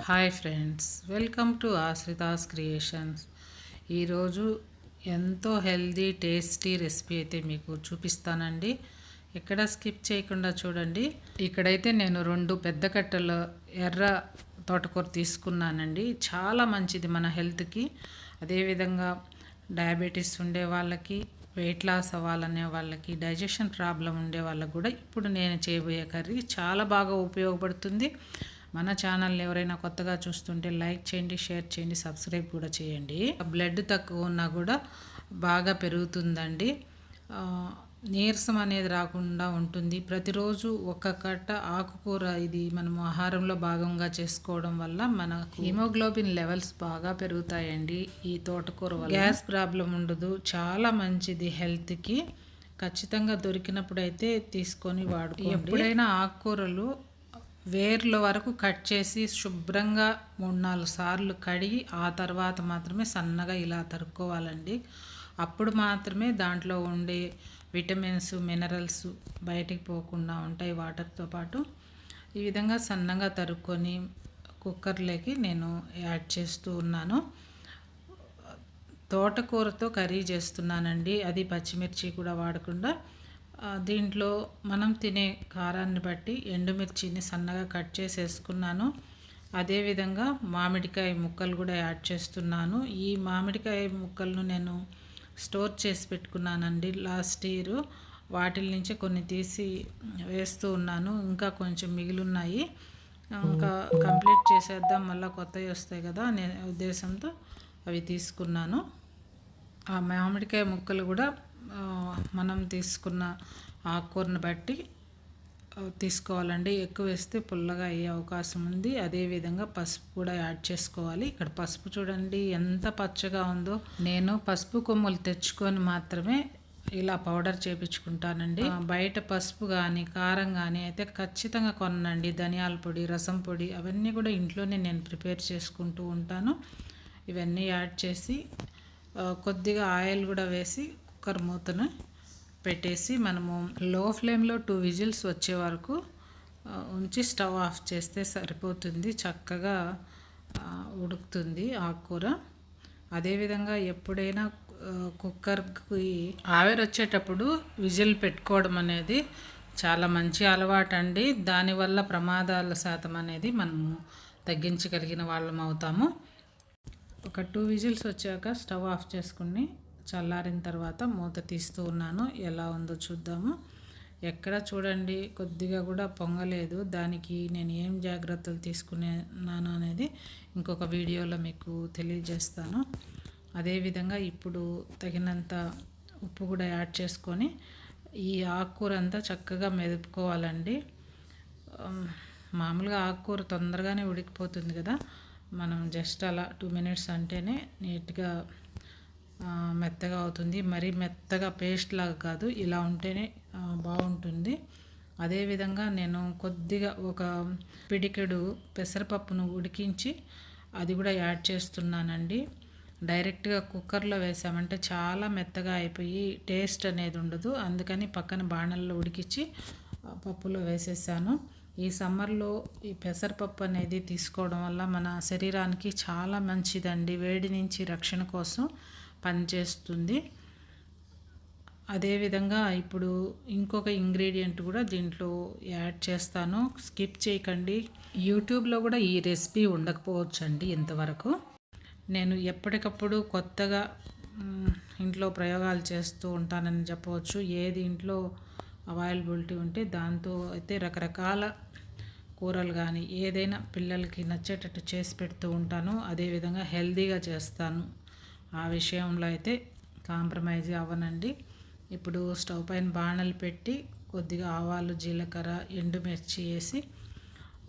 Hi friends welcome to Ashrithas creations. ఈరోజు ఎంతో healthy tasty recipe అయితే మీకు చూపిస్తానండి. ఎక్కడ స్కిప్ చేయకుండా చూడండి. ఇక్కడైతే నేను రెండు పెద్ద కట్టెల ఎర్ర తోటకూర తీసుకున్నానండి. చాలా మంచిది మన హెల్త్కి. అదేవిధంగా డయాబెటీస్ ఉండే వాళ్ళకి వెయిట్ లాస్ అవ్వాలనే వాళ్ళకి డైజెషన్ ప్రాబ్లం ఉండే వాళ్ళకి కూడా ఇప్పుడు నేను చేయబోయే కర్రీ చాలా బాగా ఉపయోగపడుతుంది. మన ఛానల్ ఎవరైనా కొత్తగా చూస్తుంటే లైక్ చేయండి షేర్ చేయండి సబ్స్క్రైబ్ కూడా చేయండి. బ్లడ్ తక్కువ ఉన్నా కూడా బాగా పెరుగుతుందండి. నీరసం అనేది రాకుండా ఉంటుంది. ప్రతిరోజు ఒక కట్ట ఆకుకూర ఇది మనం ఆహారంలో భాగంగా చేసుకోవడం వల్ల మన హిమోగ్లోబిన్ లెవెల్స్ బాగా పెరుగుతాయండి ఈ తోటకూర వల్ల. గ్యాస్ ప్రాబ్లం ఉండదు. చాలా మంచిది హెల్త్కి ఖచ్చితంగా దొరికినప్పుడైతే తీసుకొని వాడుకోండి. ఎప్పుడైనా ఆకుకూరలు వేర్ల వరకు కట్ చేసి శుభ్రంగా మూడు నాలుగు సార్లు కడిగి ఆ తర్వాత మాత్రమే సన్నగా ఇలా తరుక్కోవాలండి. అప్పుడు మాత్రమే దాంట్లో ఉండే విటమిన్స్ మినరల్స్ బయటికి పోకుండా ఉంటాయి వాటర్తో పాటు. ఈ విధంగా సన్నగా తరుక్కొని కుక్కర్లోకి నేను యాడ్ చేస్తూ ఉన్నాను. తోటకూరతో కర్రీ చేస్తున్నానండి. అది పచ్చిమిర్చి కూడా వాడకుండా దీంట్లో మనం తినే కారాన్ని బట్టి ఎండుమిర్చిని సన్నగా కట్ చేసేసుకున్నాను. అదేవిధంగా మామిడికాయ ముక్కలు కూడా యాడ్ చేస్తున్నాను. ఈ మామిడికాయ ముక్కలను నేను స్టోర్ చేసి పెట్టుకున్నానండి లాస్ట్ ఇయర్. వాటిల నుంచి కొన్ని తీసి వేస్తూ ఉన్నాను. ఇంకా కొంచెం మిగిలిన్నాయి. ఇంకా కంప్లీట్ చేసేద్దాం మళ్ళీ కొత్తవి వస్తాయి కదా అనే ఉద్దేశంతో అవి తీసుకున్నాను. ఆ మామిడికాయ ముక్కలు కూడా మనం తీసుకున్న ఆకుకూరను బట్టి తీసుకోవాలండి. ఎక్కువ వేస్తే పుల్లగా అయ్యే అవకాశం ఉంది. అదేవిధంగా పసుపు కూడా యాడ్ చేసుకోవాలి. ఇక్కడ పసుపు చూడండి ఎంత పచ్చగా ఉందో. నేను పసుపు కొమ్ములు తెచ్చుకొని మాత్రమే ఇలా పౌడర్ చేపించుకుంటానండి. బయట పసుపు కానీ కారం కానీ అయితే ఖచ్చితంగా కొనండి. ధనియాల పొడి రసం పొడి అవన్నీ కూడా ఇంట్లోనే నేను ప్రిపేర్ చేసుకుంటూ ఉంటాను. ఇవన్నీ యాడ్ చేసి కొద్దిగా ఆయిల్ కూడా వేసి కుక్కర్ మూతను పెట్టేసి మనము లో ఫ్లేమ్లో టూ విజిల్స్ వచ్చే వరకు ఉంచి స్టవ్ ఆఫ్ చేస్తే సరిపోతుంది. చక్కగా ఉడుకుతుంది ఆకుకూర అదేవిధంగా ఎప్పుడైనా కుక్కర్కి ఆవిరి వచ్చేటప్పుడు విజిల్ పెట్టుకోవడం అనేది చాలా మంచి అలవాటు అండి. దానివల్ల ప్రమాదాల శాతం అనేది మనము తగ్గించగలిగిన వాళ్ళం అవుతాము. ఒక టూ విజిల్స్ వచ్చాక స్టవ్ ఆఫ్ చేసుకుని చల్లారిన తర్వాత మూత తీస్తూ ఉన్నాను. ఎలా ఉందో చూద్దాము. ఎక్కడ చూడండి కొద్దిగా కూడా పొంగలేదు. దానికి నేను ఏం జాగ్రత్తలు తీసుకున్నాను అనేది ఇంకొక వీడియోలో మీకు తెలియజేస్తాను. అదేవిధంగా ఇప్పుడు తగినంత ఉప్పు కూడా యాడ్ చేసుకొని ఈ ఆకుకూర అంతా చక్కగా మెదుపుకోవాలండి. మామూలుగా ఆకుకూర తొందరగానే ఉడికిపోతుంది కదా. మనం జస్ట్ అలా టూ మినిట్స్ అంటేనే నీట్గా మెత్తగా అవుతుంది. మరీ మెత్తగా పేస్ట్ లాగా కాదు ఇలా ఉంటేనే బాగుంటుంది. అదేవిధంగా నేను కొద్దిగా ఒక పిడికెడు పెసరపప్పును ఉడికించి అది కూడా యాడ్ చేస్తున్నానండి. డైరెక్ట్గా కుక్కర్లో వేసామంటే చాలా మెత్తగా అయిపోయి టేస్ట్ అనేది ఉండదు. అందుకని పక్కన బాణల్లో ఉడికించి పప్పులో వేసేసాను. ఈ సమ్మర్లో ఈ పెసరపప్పు అనేది తీసుకోవడం వల్ల మన శరీరానికి చాలా మంచిదండి. వేడి నుంచి రక్షణ కోసం పనిచేస్తుంది. అదేవిధంగా ఇప్పుడు ఇంకొక ఇంగ్రీడియంట్ కూడా దీంట్లో యాడ్ చేస్తాను. స్కిప్ చేయకండి. యూట్యూబ్లో కూడా ఈ రెసిపీ ఉండకపోవచ్చండి ఇంతవరకు. నేను ఎప్పటికప్పుడు కొత్తగా ఇంట్లో ప్రయోగాలు చేస్తూ ఉంటానని చెప్పవచ్చు. ఏది ఇంట్లో అవైలబిలిటీ ఉంటే దాంతో అయితే రకరకాల కూరలు కానీ ఏదైనా పిల్లలకి నచ్చేటట్టు చేసి పెడుతూ ఉంటాను. అదేవిధంగా హెల్తీగా చేస్తాను. ఆ విషయంలో అయితే కాంప్రమైజ్ అవ్వనండి. ఇప్పుడు స్టవ్ పైన బాణలు పెట్టి కొద్దిగా ఆవాలు జీలకర్ర ఎండుమిర్చి వేసి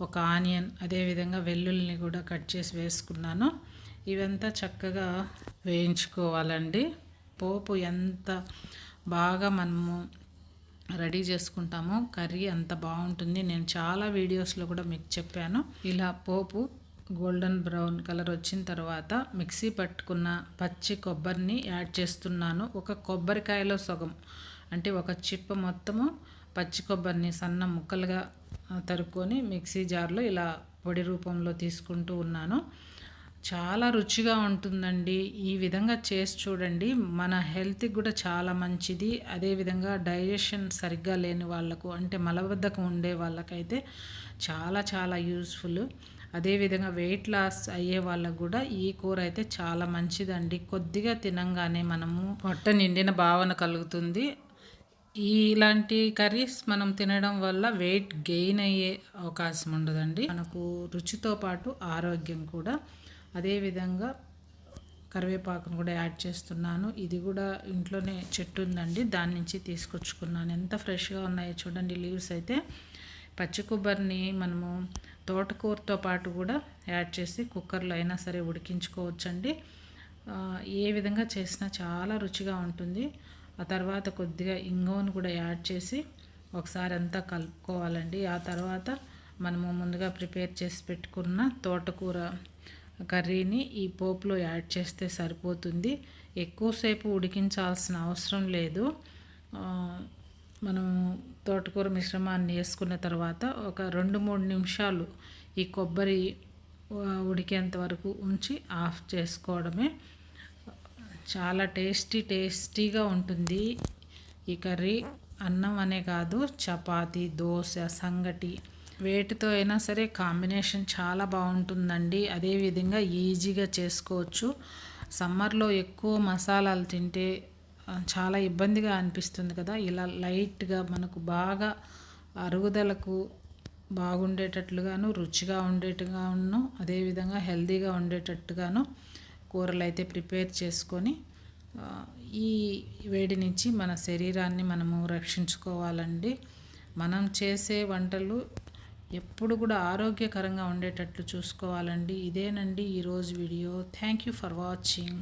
ఒక ఆనియన్ అదేవిధంగా వెల్లుల్లిని కూడా కట్ చేసి వేసుకున్నాను. ఇవంతా చక్కగా వేయించుకోవాలండి. పోపు ఎంత బాగా మనము రెడీ చేసుకుంటామో కర్రీ అంత బాగుంటుంది. నేను చాలా వీడియోస్లో కూడా మీకు చెప్పాను. ఇలా పోపు గోల్డెన్ బ్రౌన్ కలర్ వచ్చిన తర్వాత మిక్సీ పట్టుకున్న పచ్చి కొబ్బరిని యాడ్ చేస్తున్నాను. ఒక కొబ్బరికాయలో సగం అంటే ఒక చిప్ప మొత్తము పచ్చి కొబ్బరిని సన్న ముక్కలుగా తరుక్కొని మిక్సీ జార్లో ఇలా పొడి రూపంలో తీసుకుంటూ ఉన్నాను. చాలా రుచిగా ఉంటుందండి. ఈ విధంగా చేసి చూడండి. మన హెల్త్కి కూడా చాలా మంచిది. అదేవిధంగా డైజెషన్ సరిగ్గా లేని వాళ్ళకు అంటే మలబద్ధకం ఉండే వాళ్ళకైతే చాలా చాలా యూస్ఫుల్. అదేవిధంగా వెయిట్ లాస్ అయ్యే వాళ్ళకు కూడా ఈ కూర అయితే చాలా మంచిదండి. కొద్దిగా తినంగానే మనము పొట్ట నిండిన భావన కలుగుతుంది. ఇలాంటి కర్రీస్ మనం తినడం వల్ల వెయిట్ గెయిన్ అయ్యే అవకాశం ఉండదండి. మనకు రుచితో పాటు ఆరోగ్యం కూడా. అదేవిధంగా కరివేపాకును కూడా యాడ్ చేస్తున్నాను. ఇది కూడా ఇంట్లోనే చెట్టు ఉందండి. దాని నుంచి తీసుకొచ్చుకున్నాను. ఎంత ఫ్రెష్గా ఉన్నాయో చూడండి. లీవ్స్ అయితే పచ్చి కొబ్బరిని మనము తోటకూరతో పాటు కూడా యాడ్ చేసి కుక్కర్లో అయినా సరే ఉడికించుకోవచ్చండి. ఏ విధంగా చేసినా చాలా రుచిగా ఉంటుంది. ఆ తర్వాత కొద్దిగా ఇంగువను కూడా యాడ్ చేసి ఒకసారి అంతా కలుపుకోవాలండి. ఆ తర్వాత మనము ముందుగా ప్రిపేర్ చేసి పెట్టుకున్న తోటకూర కర్రీని ఈ పోపులో యాడ్ చేస్తే సరిపోతుంది. ఎక్కువసేపు ఉడికించాల్సిన అవసరం లేదు. మనం తోటకూర మిశ్రమాన్ని వేసుకున్న తర్వాత ఒక రెండు మూడు నిమిషాలు ఈ కొబ్బరి ఉడికేంత వరకు ఉంచి ఆఫ్ చేసుకోవడమే. చాలా టేస్టీ టేస్టీగా ఉంటుంది ఈ కర్రీ. అన్నం అనే కాదు చపాతి దోశ సంగటి. వేటితో అయినా సరే కాంబినేషన్ చాలా బాగుంటుందండి. అదేవిధంగా ఈజీగా చేసుకోవచ్చు. సమ్మర్లో ఎక్కువ మసాలాలు తింటే చాలా ఇబ్బందిగా అనిపిస్తుంది కదా. ఇలా లైట్గా మనకు బాగా అరుగుదలకు బాగుండేటట్లుగాను రుచిగా ఉండేట్టుగాను అదేవిధంగా హెల్తీగా ఉండేటట్టుగాను కూరలు అయితే ప్రిపేర్ చేసుకొని ఈ వేడి నుంచి మన శరీరాన్ని మనము రక్షించుకోవాలండి. మనం చేసే వంటలు ఎప్పుడు కూడా ఆరోగ్యకరంగా ఉండేటట్లు చూసుకోవాలండి. ఇదేనండి ఈరోజు video. Thank you for watching.